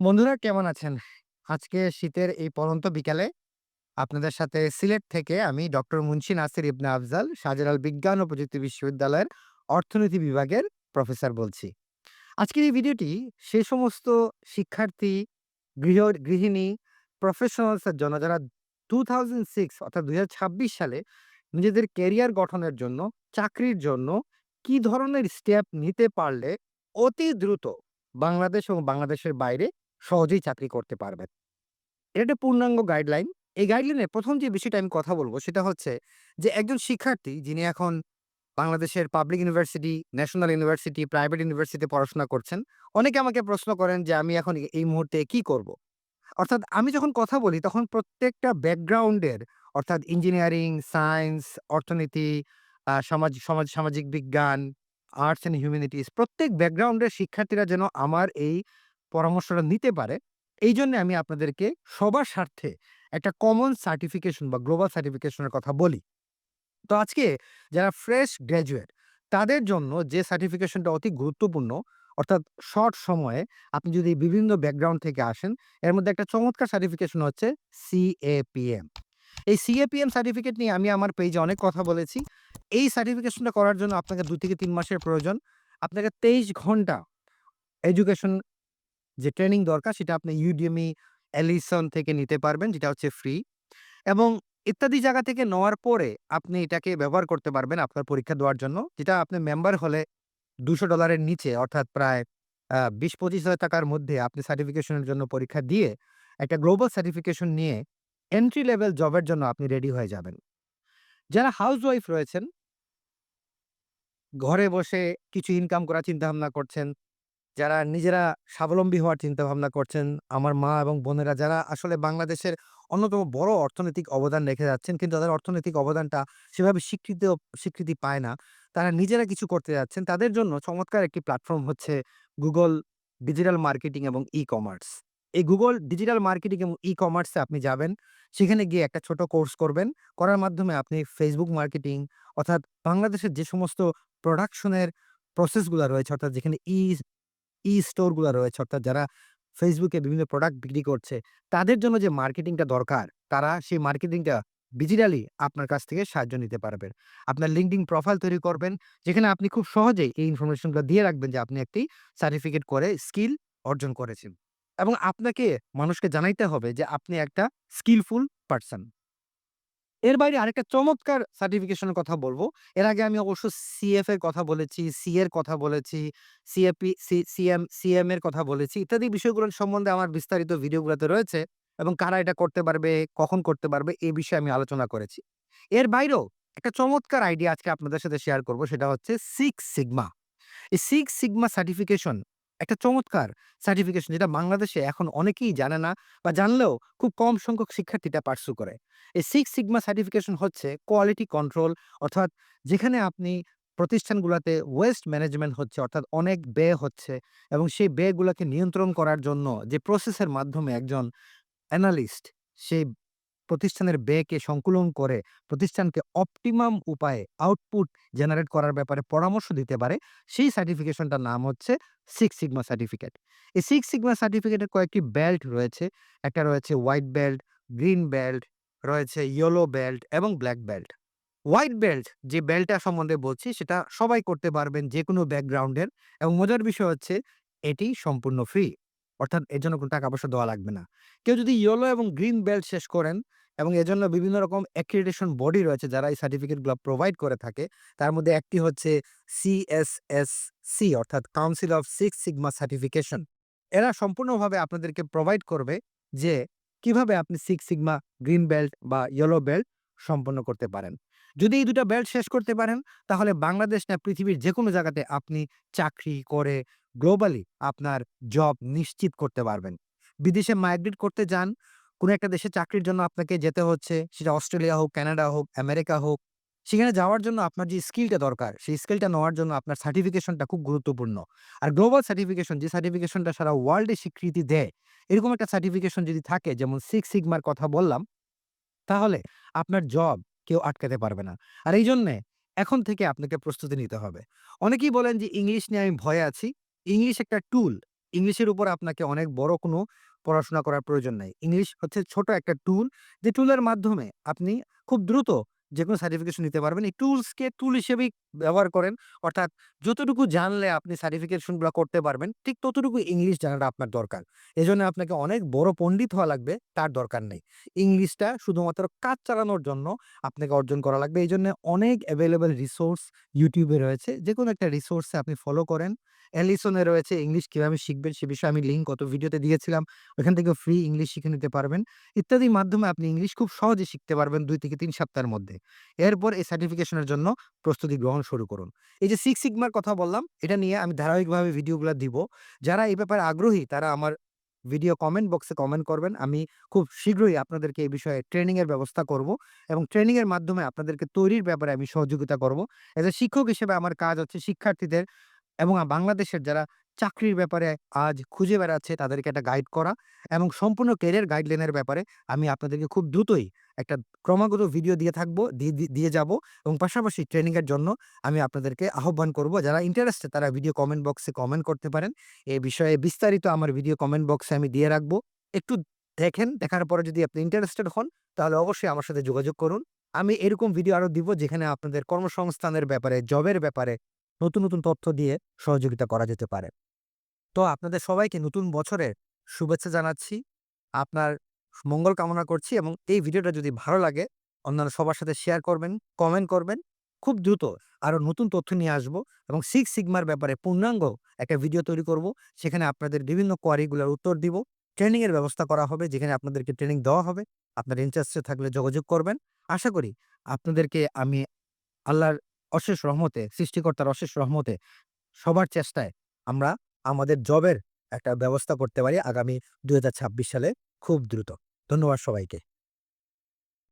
বন্ধুরা কেমন আছেন? আজকে শীতের এই পড়ন্ত বিকালে আপনাদের সাথে সিলেট থেকে আমি ডক্টর মুন্সি নাসির ইবনে আফজাল শাহজালাল বিজ্ঞান ও প্রযুক্তি বিশ্ববিদ্যালয়ের অর্থনীতি বিভাগের প্রফেসর বলছি। আজকের এই ভিডিওটি সে সমস্ত শিক্ষার্থী, গৃহ গৃহিণী, প্রফেশনালস এর জন্য যারা 2006 অর্থাৎ ২০২৬ সালে নিজেদের কেরিয়ার গঠনের জন্য, চাকরির জন্য কি ধরনের স্টেপ নিতে পারলে অতি দ্রুত বাংলাদেশ এবং বাংলাদেশের বাইরে সহজেই চাকরি করতে পারবেন। এটা একটা পূর্ণাঙ্গ গাইডলাইন। এই গাইডলাইনে প্রথম যে বিষয়টা আমি কথা বলব সেটা হচ্ছে যে একজন শিক্ষার্থী যিনি এখন বাংলাদেশের public university, national university, private ইউনিভার্সিটিতে পড়াশোনা করছেন। অনেকে আমাকে প্রশ্ন করেন যে আমি এখন এই মুহূর্তে কি করব? অর্থাৎ আমি যখন কথা বলি তখন প্রত্যেকটা ব্যাকগ্রাউন্ডের অর্থাৎ ইঞ্জিনিয়ারিং, সায়েন্স, অর্থনীতি, সমাজ সমাজ সামাজিক বিজ্ঞান, আর্টস অ্যান্ড হিউম্যানিটিজ প্রত্যেক ব্যাকগ্রাউন্ডের শিক্ষার্থীরা যেন আমার এই পরামর্শটা নিতে পারে, এইজন্যে আমি আপনাদেরকে সবার স্বার্থে একটা কমন সার্টিফিকেশন বা গ্লোবাল সার্টিফিকেশনের কথা বলি। তো আজকে যারা ফ্রেশ গ্র্যাজুয়েট তাদের জন্য যে সার্টিফিকেশনটা অতি গুরুত্বপূর্ণ অর্থাৎ শর্ট সময়ে আপনি যদি বিভিন্ন ব্যাকগ্রাউন্ড থেকে আসেন, এর মধ্যে একটা চমৎকার সার্টিফিকেশন হচ্ছে সিএপিএম। এই সিএপিএম সার্টিফিকেট নিয়ে আমি আমার পেজে অনেক কথা বলেছি। এই সার্টিফিকেশনটা করার জন্য আপনাকে দু থেকে তিন মাসের প্রয়োজন। আপনাকে ২৩ ঘণ্টা এডুকেশন যে ট্রেনিং দরকার সেটা আপনি Udemy, অ্যালিসন থেকে নিতে পারবেন যেটা হচ্ছে ফ্রি এবং ইত্যাদি জায়গা থেকে নেওয়ার পরে আপনি এটাকে ব্যবহার করতে পারবেন আপনার পরীক্ষা দেওয়ার জন্য। যেটা আপনি মেম্বার হলে দুশো ডলারের নিচে অর্থাৎ প্রায় বিশ পঁচিশ হাজার টাকার মধ্যে আপনি সার্টিফিকেশনের জন্য পরীক্ষা দিয়ে একটা গ্লোবাল সার্টিফিকেশন নিয়ে এন্ট্রি লেভেল জবের জন্য আপনি রেডি হয়ে যাবেন। যারা হাউসওয়াইফ রয়েছেন ঘরে বসে কিছু ইনকাম করার চিন্তাভাবনা করছেন, যারা নিজেরা স্বাবলম্বী হওয়ার চিন্তাভাবনা করছেন, আমার মা এবং বোনেরা যারা আসলে বাংলাদেশের অন্যতম বড় অর্থনৈতিক অবদান রেখে যাচ্ছেন কিন্তু তাদের অর্থনৈতিক অবদানটা সেভাবে স্বীকৃতিও স্বীকৃতি পায় না। তারা নিজেরা কিছু করতে যাচ্ছেন। তাদের জন্য চমৎকার একটি প্ল্যাটফর্ম হচ্ছে গুগল ডিজিটাল মার্কেটিং এবং ই-কমার্স। এই গুগল ডিজিটাল মার্কেটিং এবং ই-কমার্সে আপনি যাবেন। সেখানে গিয়ে একটা ছোট কোর্স করবেন। করার মাধ্যমে আপনি ফেসবুক মার্কেটিং অর্থাৎ বাংলাদেশের যে সমস্ত প্রোডাকশনের প্রসেসগুলো রয়েছে অর্থাৎ যেখানে ই ই-স্টোরগুলা রয়েছে অর্থাৎ যারা ফেসবুকে বিভিন্ন প্রোডাক্ট বিক্রি করছে, তাদের জন্য যে মার্কেটিংটা দরকার, তারা সেই মার্কেটিংটা ডিজিটালি আপনার কাছ থেকে সাহায্য নিতে পারবেন। আপনার LinkedIn প্রোফাইল তৈরি করবেন, যেখানে আপনি খুব সহজেই এই ইনফরমেশনগুলো দিয়ে রাখবেন যে আপনি একটি সার্টিফিকেট করে স্কিল অর্জন করেছেন। এবং আপনাকে মানুষকে জানাইতে হবে যে আপনি একটা স্কিলফুল পারসন। এর বাইরে আরেকটা চমৎকার সার্টিফিকেশনের কথা বলব এর আগে আমি অবশ্য সিএফ এর কথা বলেছি, সি এর কথা বলেছি, সিএপি সিএম সিএম এর কথা বলেছি। ইত্যাদি বিষয়গুলো সম্বন্ধে আমার বিস্তারিত ভিডিওগুলোতে রয়েছে এবং কারা এটা করতে পারবে, কখন করতে পারবে এ বিষয়ে আমি আলোচনা করেছি। এর বাইরেও একটা চমৎকার আইডিয়া আজকে আপনাদের সাথে শেয়ার করব সেটা হচ্ছে সিক্স সিগমা। এই সিক্স সিগমা সার্টিফিকেশন একটা চমৎকার সার্টিফিকেশন যেটা বাংলাদেশে এখন অনেকেই জানে না বা জানলেও খুব কম সংখ্যক শিক্ষার্থী এটা পার্সু করে। এই সিক্স সিগমা সার্টিফিকেশন হচ্ছে কোয়ালিটি কন্ট্রোল অর্থাৎ যেখানে আপনি প্রতিষ্ঠানগুলোতে ওয়েস্ট ম্যানেজমেন্ট হচ্ছে, অর্থাৎ অনেক ব্যয় হচ্ছে এবং সেই ব্যয়গুলাকে নিয়ন্ত্রণ করার জন্য যে প্রসেসের মাধ্যমে একজন অ্যানালিস্ট সেই প্রতিষ্ঠানের ব্যয়কে সংকুলন করে প্রতিষ্ঠানকে অপটিমাম উপায়ে আউটপুট জেনারেট করার ব্যাপারে পরামর্শ দিতে পারে, সেই সার্টিফিকেশনটার নাম হচ্ছে সিক্স সিগমা সার্টিফিকেট। এই সিক্স সিগমা সার্টিফিকেটের কয়েকটি বেল্ট রয়েছে। একটা রয়েছে হোয়াইট বেল্ট, গ্রিন বেল্ট, রয়েছে ইয়েলো বেল্ট এবং ব্ল্যাক বেল্ট। হোয়াইট বেল্ট যে বেল্টটা সম্বন্ধে বলছি সেটা সবাই করতে পারবেন যেকোনো ব্যাকগ্রাউন্ডের এবং মজার বিষয় হচ্ছে এটি সম্পূর্ণ ফ্রি। অর্থাৎ এর জন্য কোনো টাকা পয়সা দেওয়া লাগবে না। কেউ যদি ইয়েলো এবং গ্রিন বেল্ট শেষ করেন এবং এজন্য বিভিন্ন রকম অ্যাক্রিডিটেশন বডি রয়েছে যারা এই সার্টিফিকেটগুলা প্রোভাইড করে থাকে। তার মধ্যে একটি হচ্ছে সিএসএসসি অর্থাৎ council of six sigma certification. এরা সম্পূর্ণভাবে আপনাদেরকে প্রোভাইড করবে যে কীভাবে আপনি সিক্স সিগমা, গ্রিন বেল্ট বা ইয়েলো বেল্ট সম্পন্ন করতে পারেন। যদি এই ২ টা বেল্ট শেষ করতে পারেন তাহলে বাংলাদেশ না পৃথিবীর যেকোনো জায়গাতে আপনি চাকরি করে গ্লোবালি আপনার জব নিশ্চিত করতে পারবেন। বিদেশে মাইগ্রেট করতে যান, কোনো একটা দেশে চাকরির জন্য আপনাকে যেতে হচ্ছে, সেটা অস্ট্রেলিয়া হোক, কানাডা হোক, আমেরিকা হোক। সেখানে যাওয়ার জন্য আপনার যে স্কিলটা দরকার, সেই স্কিলটা নেওয়ার জন্য আপনার সার্টিফিকেশনটা খুব গুরুত্বপূর্ণ। আর গ্লোবাল সার্টিফিকেশন যে সার্টিফিকেশনটা সারা ওয়ার্ল্ডে স্বীকৃতি দেয়, এরকম একটা সার্টিফিকেশন যদি থাকে যেমন সিক্স সিগমার কথা বললাম, তাহলে আপনার জব কেউ আটকাতে পারবে না। আর এই জন্যে এখন থেকে আপনাকে প্রস্তুতি নিতে হবে। অনেকেই বলেন যে ইংলিশ নিয়ে আমি ভয়ে আছি। ইংলিশ একটা টুল। ইংলিশের উপর আপনাকে অনেক বড় কোনো পড়াশোনা করার প্রয়োজন নাই। ইংলিশ হচ্ছে ছোট একটা টুল, যে টুলের মাধ্যমে আপনি খুব দ্রুত যেকোনো সার্টিফিকেশন নিতে পারবেন। এই টুলসকে টুল হিসেবেই ব্যবহার করেন। অর্থাৎ যতটুকু জানলে আপনি সার্টিফিকেশনগুলা করতে পারবেন, ঠিক ততটুকু ইংলিশ জানাটা আপনার দরকার। এজন্য আপনাকে অনেক বড় পণ্ডিত হওয়া লাগবে, তার দরকার নেই। ইংলিশটা শুধুমাত্র কাজ চালানোর জন্য আপনাকে অর্জন করা লাগবে। এই জন্য অনেক অ্যাভেলেবেল রিসোর্স ইউটিউবে রয়েছে। যেকোনো একটা রিসোর্সে আপনি ফলো করেন। এ রয়েছে ইংলিশ কীভাবে শিখবেন সে বিষয়ে আমি লিঙ্ক কত ভিডিওতে দিয়েছিলাম। ওখান থেকেও ফ্রি ইংলিশ শিখে নিতে পারবেন। ইত্যাদির মাধ্যমে আপনি ইংলিশ খুব সহজে শিখতে পারবেন দুই থেকে তিন সপ্তাহের মধ্যে। এরপর এই সার্টিফিকেশনের জন্য প্রস্তুতি গ্রহণ শুরু করুন। এই যে সিক্স সিগমার কথা বললাম, এটা নিয়ে আমি ধারাবাহিকভাবে ভিডিওগুলা দিব। যারা এই ব্যাপারে আগ্রহী তারা আমার ভিডিও কমেন্ট বক্সে কমেন্ট করবেন। আমি খুব শীঘ্রই আপনাদেরকে এই বিষয়ে ট্রেনিংয়ের ব্যবস্থা করব এবং ট্রেনিংয়ের মাধ্যমে আপনাদেরকে তৈরির ব্যাপারে আমি সহযোগিতা করব। এজ এ শিক্ষক হিসেবে আমার কাজ হচ্ছে শিক্ষার্থীদের এবং বাংলাদেশের যারা চাকরির ব্যাপারে আজ খুঁজে বেড়াচ্ছে তাদেরকে একটা গাইড করা এবং সম্পূর্ণ ক্যারিয়ার গাইডলাইনের ব্যাপারে আমি আপনাদেরকে খুব দ্রুতই একটা ক্রমাগত ভিডিও দিয়ে থাকব, দিয়ে যাব এবং পাশাপাশি ট্রেনিংয়ের জন্য আমি আপনাদেরকে আহ্বান করব। যারা ইন্টারেস্টেড তারা ভিডিও কমেন্ট বক্সে কমেন্ট করতে পারেন। এ বিষয়ে বিস্তারিত আমার ভিডিও কমেন্ট বক্সে আমি দিয়ে রাখব। একটু দেখেন, দেখার পরে যদি আপনি ইন্টারেস্টেড হন তাহলে অবশ্যই আমার সাথে যোগাযোগ করুন। আমি এরকম ভিডিও আরও দিব যেখানে আপনাদের কর্মসংস্থানের ব্যাপারে, জবের ব্যাপারে নতুন, নতুন তথ্য দিয়ে সহযোগিতা করা যেতে পারে। তো আপনাদের সবাইকে নতুন বছরের শুভেচ্ছা জানাচ্ছি। আপনার মঙ্গল কামনা করছি এবং এই ভিডিওটা যদি ভালো লাগে অন্যান্য সবার সাথে শেয়ার করবেন, কমেন্ট করবেন। খুব দ্রুত আরও নতুন তথ্য নিয়ে আসব এবং সিক্স সিগমার ব্যাপারে পূর্ণাঙ্গ একটা ভিডিও তৈরি করব। সেখানে আপনাদের বিভিন্ন কোয়েরি গুলার উত্তর দিব। ট্রেনিংয়ের ব্যবস্থা করা হবে যেখানে আপনাদেরকে ট্রেনিং দেওয়া হবে। আপনার ইন্টারেস্টেড থাকলে যোগাযোগ করবেন। আশা করি আপনাদেরকে আমি আল্লাহর অশেষ রহমতে, সৃষ্টিকর্তার অশেষ রহমতে সবার চেষ্টায় আমরা আমাদের জবের একটা ব্যবস্থা করতে পারি আগামী দুই হাজার ছাব্বিশ সালে খুব দ্রুত। ধন্যবাদ সবাইকে।